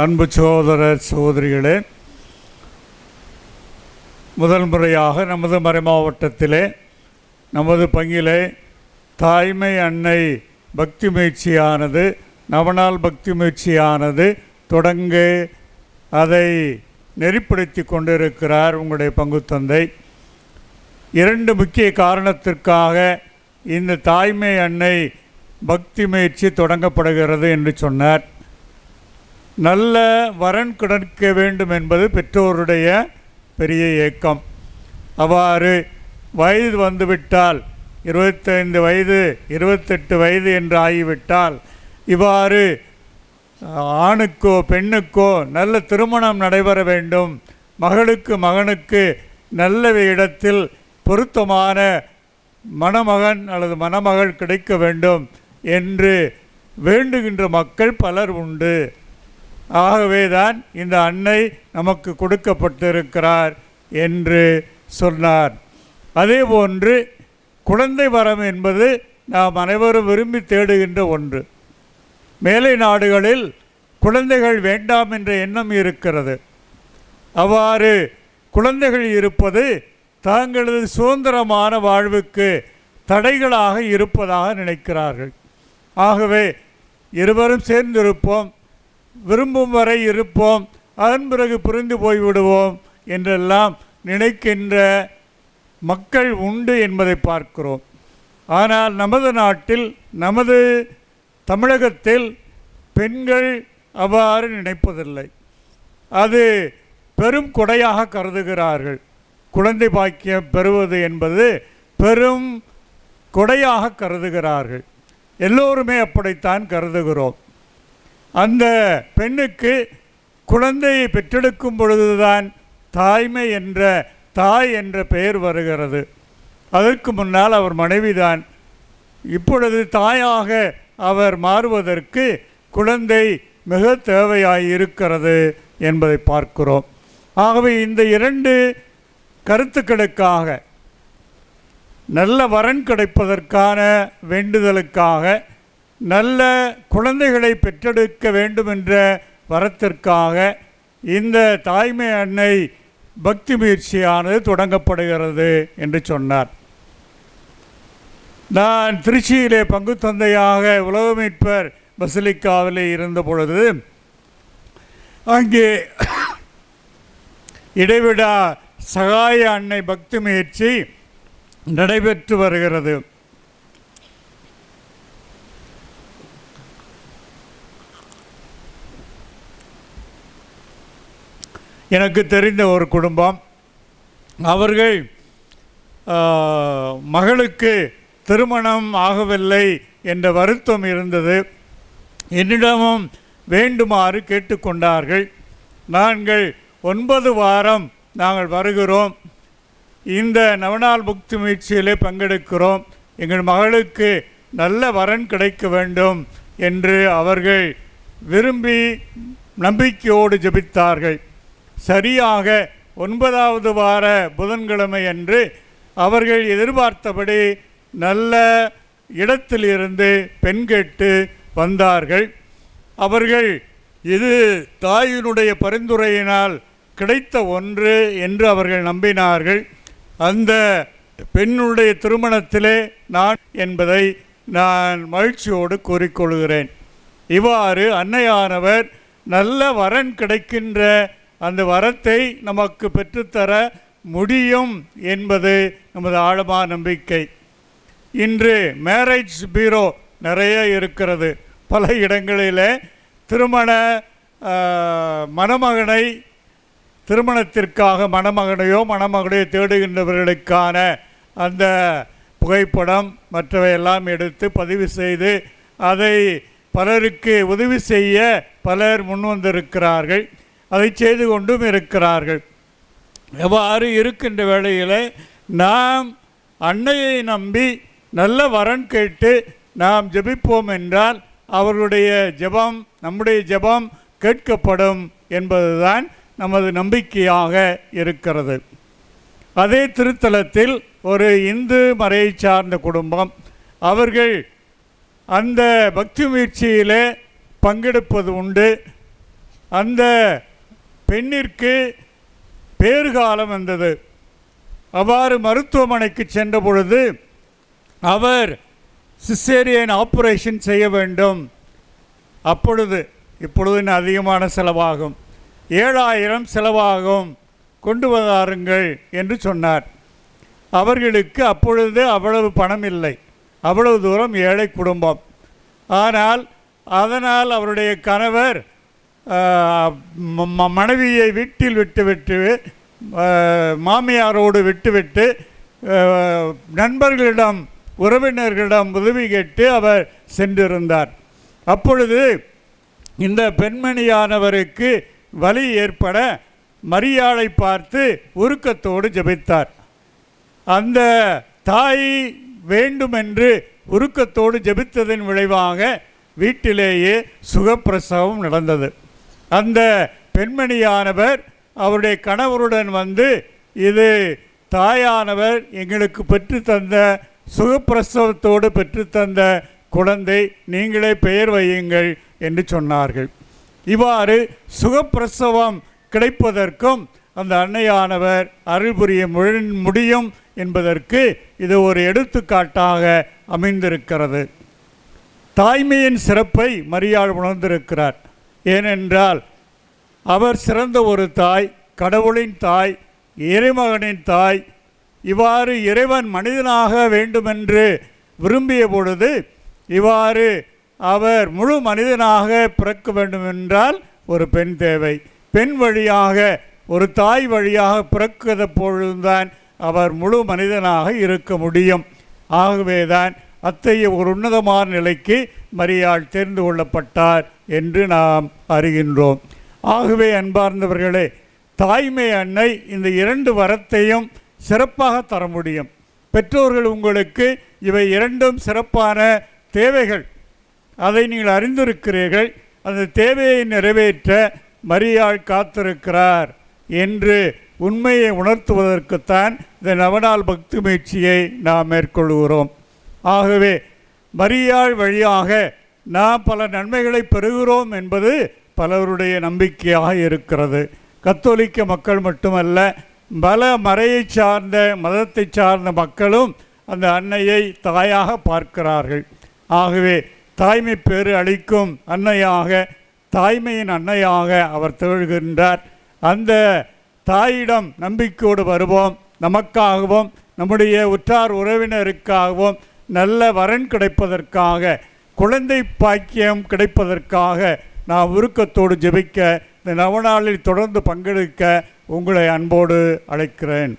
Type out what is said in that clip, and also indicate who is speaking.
Speaker 1: அன்பு சகோதரர் சகோதரிகளே முதல் முறையாக நமது மறைமாவட்டத்திலே நமது பங்கிலே தாய்மை அன்னை பக்தி முயற்சியானது நவநாள் பக்தி முயற்சியானது தொடங்க அதை நெறிப்படுத்தி கொண்டிருக்கிறார் உங்களுடைய பங்கு தந்தை இரண்டு முக்கிய காரணத்திற்காக இந்த தாய்மை அன்னை பக்தி முயற்சி தொடங்கப்படுகிறது என்று சொன்னார். நல்ல வரன் கிடைக்க வேண்டும் என்பது பெற்றோருடைய பெரிய ஏக்கம். அவ்வாறு வயது வந்துவிட்டால் இருபத்தைந்து வயது இருபத்தெட்டு வயது என்று ஆகிவிட்டால் இவ்வாறு ஆணுக்கோ பெண்ணுக்கோ நல்ல திருமணம் நடைபெற வேண்டும். மகளுக்கு மகனுக்கு நல்ல இடத்தில் பொருத்தமான மணமகன் அல்லது மணமகள் கிடைக்க வேண்டும் என்று வேண்டுகின்ற மக்கள் பலர் உண்டு. ஆகவே தான் இந்த அன்னை நமக்கு கொடுக்கப்பட்டிருக்கிறார் என்று சொன்னார். அதே போன்று குழந்தை வரம் என்பது நாம் அனைவரும் விரும்பி தேடுகின்ற ஒன்று. மேலை நாடுகளில் குழந்தைகள் வேண்டாம் என்ற எண்ணம் இருக்கிறது. அவ்வாறு குழந்தைகள் இருப்பது தங்களது சுதந்திரமான வாழ்வுக்கு தடைகளாக இருப்பதாக நினைக்கிறார்கள். ஆகவே இருவரும் சேர்ந்திருப்போம். விரும்பும் வரை இருப்போம். அதன் பிறகு புரிந்து போய்விடுவோம் என்றெல்லாம் நினைக்கின்ற மக்கள் உண்டு என்பதை பார்க்கிறோம். ஆனால் நமது நாட்டில் நமது தமிழகத்தில் பெண்கள் அவ்வாறு நினைப்பதில்லை. அது பெரும் கொடையாக கருதுகிறார்கள். குழந்தை பாக்கியம் பெறுவது என்பது பெரும் கொடையாக கருதுகிறார்கள். எல்லோருமே அப்படித்தான் கருதுகிறோம். அந்த பெண்ணுக்கு குழந்தையை பெற்றெடுக்கும் பொழுதுதான் தாய்மை என்ற தாய் என்ற பெயர் வருகிறது. அதற்கு முன்னால் அவர் மனைவிதான். இப்பொழுது தாயாக அவர் மாறுவதற்கு குழந்தை மிக தேவையாய் இருக்கிறது என்பதை பார்க்கிறோம். ஆகவே இந்த இரண்டு கருத்துக்களுக்காக நல்ல வரன் கிடைப்பதற்கான வேண்டுதலுக்காக நல்ல குழந்தைகளை பெற்றெடுக்க வேண்டும் என்ற வரத்திற்காக இந்த தாய்மை அன்னை பக்தி முயற்சியானது தொடங்கப்படுகிறது என்று சொன்னார். நான் திருச்சியிலே பங்கு தந்தையாக உலக மீட்பர் பசிலிக்காவிலே இருந்த பொழுது அங்கே இடைவிடா சகாய அன்னை பக்தி முயற்சி நடைபெற்று வருகிறது. எனக்கு தெரிந்த ஒரு குடும்பம். அவர்கள் மகளுக்கு திருமணம் ஆகவில்லை என்ற வருத்தம் இருந்தது. என்னிடமும் வேண்டுமாறு கேட்டுக்கொண்டார்கள். நாங்கள் ஒன்பது வாரம் நாங்கள் வருகிறோம். இந்த நவநாள் புக்தி முயற்சியிலே பங்கெடுக்கிறோம். எங்கள் மகளுக்கு நல்ல வரன் கிடைக்க வேண்டும் என்று அவர்கள் விரும்பி நம்பிக்கையோடு ஜெபித்தார்கள். சரியாக ஒன்பதாவது வார புதன்கிழமை அன்று அவர்கள் எதிர்பார்த்தபடி நல்ல இடத்திலிருந்து பெண் கேட்டு வந்தார்கள். அவர்கள் இது தாயினுடைய பரிந்துரையினால் கிடைத்த ஒன்று என்று அவர்கள் நம்பினார்கள். அந்த பெண்ணுடைய திருமணத்திலே நான் என்பதை நான் மகிழ்ச்சியோடு கூறிக்கொள்கிறேன். இவ்வாறு அன்னையானவர் நல்ல வரன் கிடைக்கின்ற அந்த வரத்தை நமக்கு பெற்றுத்தர முடியும் என்பது நமது ஆழமான நம்பிக்கை. இன்று மேரேஜ் பீரோ நிறைய இருக்கிறது. பல இடங்களில் திருமண மணமகனை திருமணத்திற்காக மணமகனையோ மணமகனையோ தேடுகின்றவர்களுக்கான அந்த புகைப்படம் மற்றவையெல்லாம் எடுத்து பதிவு செய்து அதை பலருக்கு உதவி செய்ய பலர் முன்வந்திருக்கிறார்கள். அதை செய்து கொண்டும் இருக்கிறார்கள். எவ்வாறு இருக்கின்ற வேளையில் நாம் அன்னையை நம்பி நல்ல வரன் கேட்டு நாம் ஜெபிப்போம் என்றால் அவர்களுடைய ஜெபம் நம்முடைய ஜெபம் கேட்கப்படும் என்பதுதான் நமது நம்பிக்கையாக இருக்கிறது. அதே திருத்தலத்தில் ஒரு இந்து மறையை சார்ந்த குடும்பம் அவர்கள் அந்த பக்தி முயற்சியிலே பங்கெடுப்பது உண்டு. அந்த பெண்ணிற்கு பேறுகாலம் வந்தது. அவ்வாறு மருத்துவமனைக்கு சென்ற பொழுது அவர் சிசேரியன் ஆப்ரேஷன் செய்ய வேண்டும். அப்பொழுது இப்பொழுது அதிகமான செலவாகும். ஏழாயிரம் செலவாகும். கொண்டு வந்தாருங்கள் என்று சொன்னார். அவர்களுக்கு அப்பொழுது அவ்வளவு பணம் இல்லை. அவ்வளவு தூரம் ஏழை குடும்பம். ஆனால் அதனால் அவருடைய கணவர் மனைவியை வீட்டில் விட்டுவிட்டு மாமியாரோடு விட்டுவிட்டு நண்பர்களிடம் உறவினர்களிடம் உதவி கேட்டு அவர் சென்றிருந்தார். அப்பொழுது இந்த பெண்மணியானவருக்கு வலி ஏற்பட மரியாளை பார்த்து உருக்கத்தோடு ஜெபித்தார். அந்த தாய் வேண்டுமென்று உருக்கத்தோடு ஜபித்ததன் விளைவாக வீட்டிலேயே சுகப்பிரசவம் நடந்தது. அந்த பெண்மணியானவர் அவருடைய கணவருடன் வந்து இது தாயானவர் எங்களுக்கு பெற்று தந்த சுகப்பிரசவத்தோடு பெற்றுத்தந்த குழந்தை நீங்களே பெயர் வையுங்கள் என்று சொன்னார்கள். இவ்வாறு சுகப்பிரசவம் கிடைப்பதற்கும் அந்த அன்னையானவர் அருள் புரிய முடியும் என்பதற்கு இது ஒரு எடுத்துக்காட்டாக அமைந்திருக்கிறது. தாய்மையின் சிறப்பை மரியாள் உணர்ந்திருக்கிறார். ஏனென்றால் அவர் சிறந்த ஒரு தாய் கடவுளின் தாய் இறைமகனின் தாய். இவ்வாறு இறைவன் மனிதனாக வேண்டுமென்று விரும்பிய பொழுது இவ்வாறு அவர் முழு மனிதனாக பிறக்க வேண்டுமென்றால் ஒரு பெண் தேவை. பெண் வழியாக ஒரு தாய் வழியாக பிறக்கிற பொழுதுதான் அவர் முழு மனிதனாக இருக்க முடியும். ஆகவேதான் அத்தகைய ஒரு உன்னதமான நிலைக்கு மரியாள் தெரிந்து கொள்ளப்பட்டார் என்று நாம் அறிகின்றோம். ஆகவே அன்பார்ந்தவர்களே தாய்மை அன்னை இந்த இரண்டு வரத்தையும் சிறப்பாக தர முடியும். பெற்றோர்கள் உங்களுக்கு இவை இரண்டும் சிறப்பான தேவைகள். அதை நீங்கள் அறிந்திருக்கிறீர்கள். அந்த தேவையை நிறைவேற்ற மரியாள் காத்திருக்கிறார் என்று உண்மையை உணர்த்துவதற்குத்தான் இந்த நவநாள் பக்தி முயற்சியை நாம் மேற்கொள்கிறோம். ஆகவே மரியாள் வழியாக நாம் பல நன்மைகளை பெறுகிறோம் என்பது பலருடைய நம்பிக்கையாக இருக்கிறது. கத்தோலிக்க மக்கள் மட்டுமல்ல பல மறையை சார்ந்த மதத்தை சார்ந்த மக்களும் அந்த அன்னையை தாயாக பார்க்கிறார்கள். ஆகவே தாய்மை பேறு அளிக்கும் அன்னையாக தாய்மையின் அன்னையாக அவர் திகழ்கின்றார். அந்த தாயிடம் நம்பிக்கையோடு வருவோம். நமக்காகவும் நம்முடைய உற்றார் உறவினருக்காகவும் நல்ல வரன் கிடைப்பதற்காக குழந்தை பாக்கியம் கிடைப்பதற்காக நாம் உருக்கத்தோடு ஜெபிக்க இந்த நவநாளில் தொடர்ந்து பங்கெடுக்க உங்களை அன்போடு அழைக்கிறேன்.